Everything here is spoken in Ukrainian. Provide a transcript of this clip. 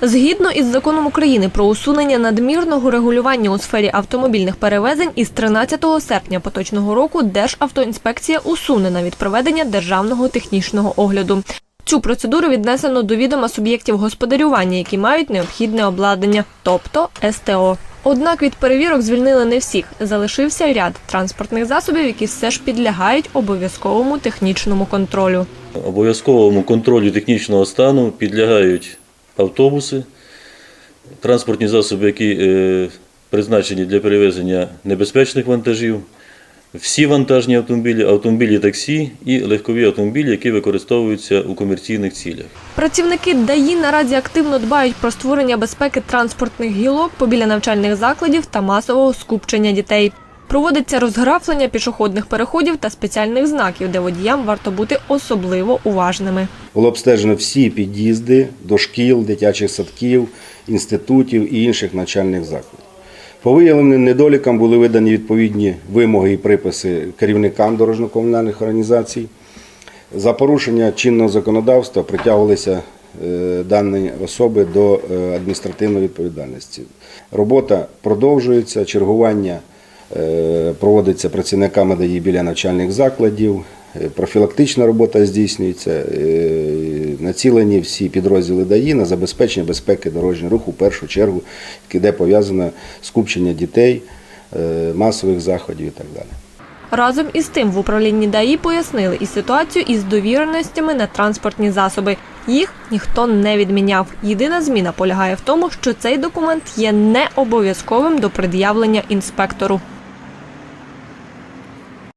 Згідно із законом України про усунення надмірного регулювання у сфері автомобільних перевезень, із 13 серпня поточного року Державтоінспекція усунена від проведення державного технічного огляду. Цю процедуру віднесено до відома суб'єктів господарювання, які мають необхідне обладнання, тобто СТО. Однак від перевірок звільнили не всіх. Залишився ряд транспортних засобів, які все ж підлягають обов'язковому технічному контролю. Обов'язковому контролю технічного стану підлягають автобуси, транспортні засоби, які е, призначені для перевезення небезпечних вантажів, всі вантажні автомобілі, автомобілі таксі і легкові автомобілі, які використовуються у комерційних цілях. Працівники ДАІ наразі активно дбають про створення безпеки транспортних гілок побіля навчальних закладів та масового скупчення дітей. Проводиться розграфлення пішохідних переходів та спеціальних знаків, де водіям варто бути особливо уважними. Було обстежено всі під'їзди до шкіл, дитячих садків, інститутів і інших навчальних закладів. По виявленим недолікам були видані відповідні вимоги і приписи керівникам дорожньо-комунальних організацій. За порушення чинного законодавства притягувалися е, дані особи до е, адміністративної відповідальності. Робота продовжується, чергування е, проводиться працівниками ДАІ біля навчальних закладів, профілактична робота здійснюється, націлені всі підрозділи ДАІ на забезпечення безпеки дорожнього руху в першу чергу, де пов'язане скупчення дітей, е, масових заходів і так далі. Разом із тим в управлінні ДАІ пояснили і ситуацію із довіреностями на транспортні засоби. Їх ніхто не відміняв. Єдина зміна полягає в тому, що цей документ є не обов'язковим до пред'явлення інспектору.